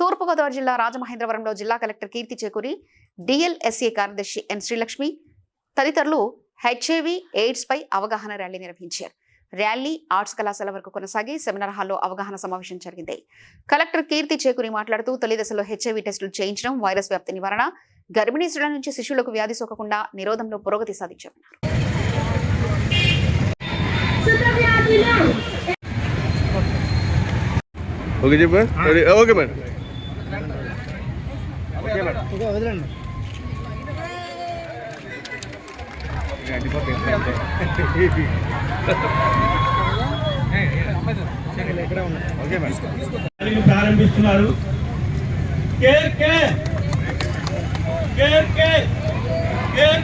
తూర్పుగోదావరి జిల్లా రాజమహేంద్రవరంలో జిల్లా కలెక్టర్ కీర్తి చేకూరి డిఎల్ఎస్ఏ కార్యదర్శి ఎన్ శ్రీలక్ష్మి తదితరులు హెచ్ఐవి ఎయిడ్స్ పై అవగాహన ర్యాలీ నిర్వహించారు. ర్యాలీ ఆర్ట్స్ కళాశాల వరకు కొనసాగి సెమినార్ హాల్లో అవగాహన సమావేశం జరిగింది. కలెక్టర్ కీర్తి చేకూరి మాట్లాడుతూ తొలి దశలో హెచ్ఐవి టెస్టులు చేయించడం వైరస్ వ్యాప్తి నివారణ గర్భిణీ స్త్రీల నుంచి శిశువులకు వ్యాధి సోకకుండా నిరోధంలో పురోగతి సాధించామన్నారు. ఓకే ఓకే మేడం ర్యాలీని ప్రారంభిస్తున్నారు. Care care. Care care. Care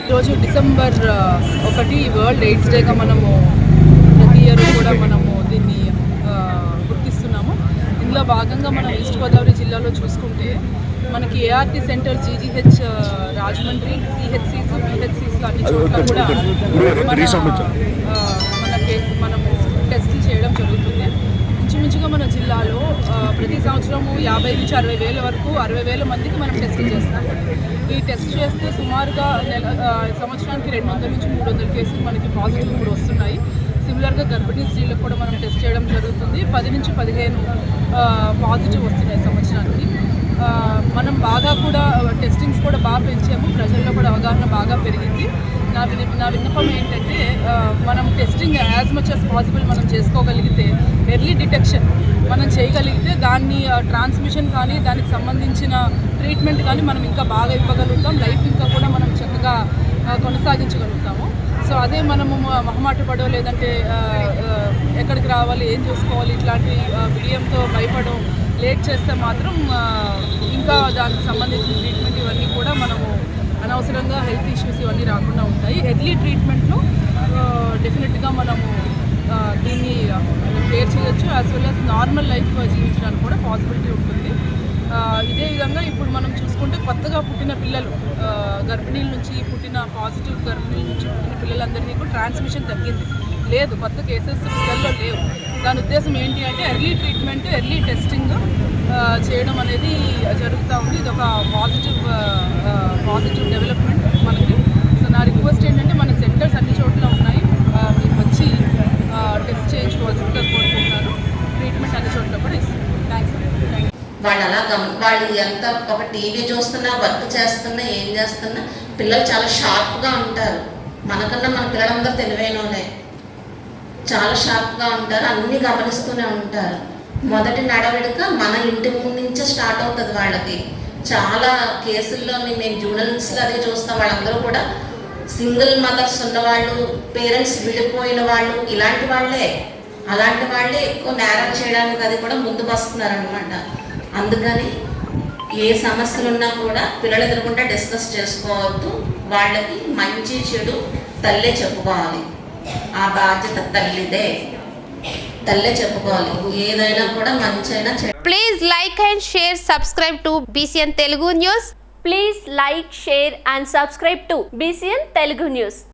ఈరోజు డిసెంబర్ ఒకటి వరల్డ్ ఎయిడ్స్ డేగా మనము ప్రతి ఇయర్ కూడా మనము దీన్ని గుర్తిస్తున్నాము. ఇందులో భాగంగా మనం ఈస్ట్ గోదావరి జిల్లాలో చూసుకుంటే మనకి ఏఆర్టీ సెంటర్ జీజీహెచ్ రాజమండ్రి సిహెచ్సిస్ పిహెచ్సిస్లో అన్ని చోట్ల కూడా మన ఆ, మన కేసు మనము టెస్టులు చేయడం జరుగుతుంది. ఇంచుమించుగా మన జిల్లాలో ప్రతి సంవత్సరము యాభై నుంచి అరవై వేల వరకు అరవై వేల మందికి మనం టెస్టులు చేస్తాం ఈ టెస్ట్ చేస్తే సుమారుగా నెల సంవత్సరానికి రెండు వందల నుంచి మూడు వందల కేసులు మనకి పాజిటివ్ ఇప్పుడు వస్తున్నాయి. సిమిలర్గా గర్భిణీ స్త్రీలకు కూడా మనం టెస్ట్ చేయడం జరుగుతుంది. పది నుంచి పదిహేను పాజిటివ్ వస్తున్నాయి సంవత్సరానికి. మనం బాగా కూడా టెస్టింగ్స్ కూడా బాగా పెంచాము. ప్రజల్లో కూడా అవగాహన బాగా పెరిగింది. నా విని నా విన్నపం ఏంటంటే మనం testing as much as possible మనం చేసుకోగలిగితే ఎర్లీ డిటెక్షన్ మనం చేయగలిగితే దాన్ని ట్రాన్స్మిషన్ కానీ దానికి సంబంధించిన ట్రీట్మెంట్ కానీ మనం ఇంకా బాగా ఇవ్వగలుగుతాం. లైఫ్ ఇంకా కూడా మనం చక్కగా కొనసాగించగలుగుతాము. సో అదే మనము మ- మొహమాట పడో లేదంటే ఎక్కడికి రావాలి ఏం చూసుకోవాలి ఇట్లాంటి ఆ, భయపడడం భయపడో లేట్ చేస్తే మాత్రం ఇంకా దానికి సంబంధించిన ట్రీట్మెంట్ ఇవన్నీ కూడా మనము అనవసరంగా హెల్త్ ఇష్యూస్ ఇవన్నీ రాకుండా ఉంటాయి. ఎర్లీ ట్రీట్మెంట్లో డెఫినెట్గా మనము దీన్ని కేర్ చేయొచ్చు. As well as normal life జీవించడానికి కూడా పాసిబిలిటీ ఉంటుంది. ఇదే విధంగా ఇప్పుడు మనం చూసుకుంటే కొత్తగా పుట్టిన పిల్లలు గర్భిణీల నుంచి పుట్టిన పాజిటివ్ గర్భిణీల నుంచి పుట్టిన పిల్లలందరినీ కూడా ట్రాన్స్మిషన్ తగ్గింది. లేదు కొత్త కేసెస్ పిల్లల్లో లేవు. దాని ఉద్దేశం ఏంటి అంటే ఎర్లీ ట్రీట్మెంట్ ఎర్లీ టెస్టింగ్ చేయడం అనేది జరుగుతూ ఉంది. ఇది ఒక పాజిటివ్ పాజిటివ్ డెవలప్మెంట్ మనకి. సో నా రిక్వెస్ట్ ఏంటంటే మన సెంటర్స్ అన్ని చోట్ల ఉన్నాయి. మీకు వచ్చి టెస్ట్ చేయించుకోవాల్సిందిగా కోరుకుంటున్నాను. ట్రీట్మెంట్ అన్ని చోట్ల కూడా ఇస్తుంది థ్యాంక్స్ వాళ్ళు అలా వాళ్ళు ఎంత ఒక టీవీ చూస్తున్నా వర్క్ చేస్తున్నా ఏం చేస్తున్నా పిల్లలు చాలా షార్ప్గా ఉంటారు. మనకన్నా మన పిల్లలందరూ తెలివైన వాళ్ళే. చాలా షార్ప్గా ఉంటారు అన్నీ గమనిస్తూనే ఉంటారు. మొదటి నడవడిక మన ఇంటి ముందు నుంచే స్టార్ట్ అవుతుంది వాళ్ళకి. చాలా కేసుల్లోని మేము జూనల్స్లో అదే చూస్తాం వాళ్ళందరూ కూడా సింగిల్ మదర్స్ ఉన్నవాళ్ళు పేరెంట్స్ విడిపోయిన వాళ్ళు ఇలాంటి వాళ్ళే. అలాంటి వాళ్ళే ఎక్కువ నేరం చేయడానికి అది కూడా ముందు వస్తున్నారనమాట అందుకని ఏ సమస్యలు ఉన్నా కూడా పిల్లలు ఎదురుకుంటే డిస్కస్ చేసుకోవద్దు. వాళ్ళకి మంచి చెడు తల్లే చెప్పుకోవాలి. ఆ బాధ్యత తల్లిదే తల్లే చెప్పుకోవాలి ఏదైనా కూడా మంచి అయినా చెడు Please like and share, subscribe to BCN Telugu News. Please like, share and subscribe to BCN Telugu News.